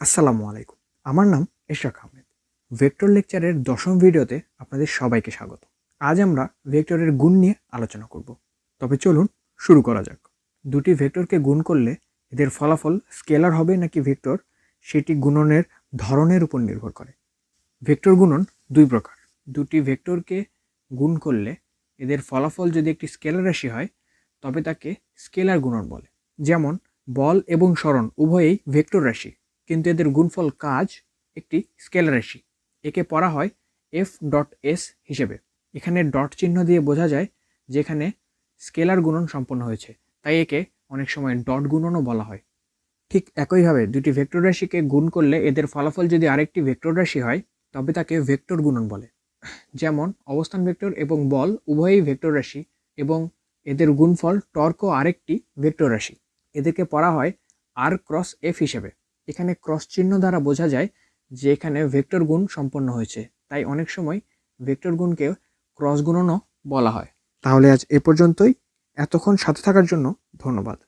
আসসালামু আলাইকুম। আমার নাম এশরাক আহমেদ। ভেক্টর লেকচারের দশম ভিডিওতে আপনাদের সবাইকে স্বাগত। আজ আমরা ভেক্টরের গুণ নিয়ে আলোচনা করব। তবে চলুন শুরু করা যাক। দুটি ভেক্টরকে গুণ করলে এদের ফলাফল স্কেলার হবে নাকি ভেক্টর সেটি গুণনের ধরনের উপর নির্ভর করে। ভেক্টর গুণন দুই প্রকার। দুটি ভেক্টরকে গুণ করলে এদের ফলাফল যদি একটি স্কেলার রাশি হয়, তবে তাকে স্কেলার গুণন বলে। যেমন, বল এবং সরণ উভয়েই ভেক্টর রাশি। কিন্তু এদের গুণফল কাজ একটি স্কেলার রাশি। একে পড়া হয় এফ ডট এস হিসেবে। এখানে ডট চিহ্ন দিয়ে বোঝা যায় যে এখানে স্কেলার গুণন সম্পন্ন হয়েছে। তাই একে অনেক সময় ডট গুণনও বলা হয়। ঠিক একইভাবে দুটি ভেক্টর রাশিকে গুণ করলে এদের ফলাফল যদি আরেকটি ভেক্টর রাশি হয়, তবে তাকে ভেক্টর গুণন বলে। যেমন অবস্থান ভেক্টর এবং বল উভয়ই ভেক্টর রাশি এবং এদের গুণফল টর্ক আরেকটি ভেক্টর রাশি। এদেরকে পড়া হয় আর ক্রস এফ হিসেবে। এখানে ক্রস চিহ্ন দ্বারা বোঝা যায় যে এখানে ভেক্টর গুণ সম্পন্ন হয়েছে। তাই অনেক সময় ভেক্টর গুণকে ক্রস গুণনও বলা হয়। তাহলে আজ এ পর্যন্তই। এতক্ষণ সাথে থাকার জন্য ধন্যবাদ।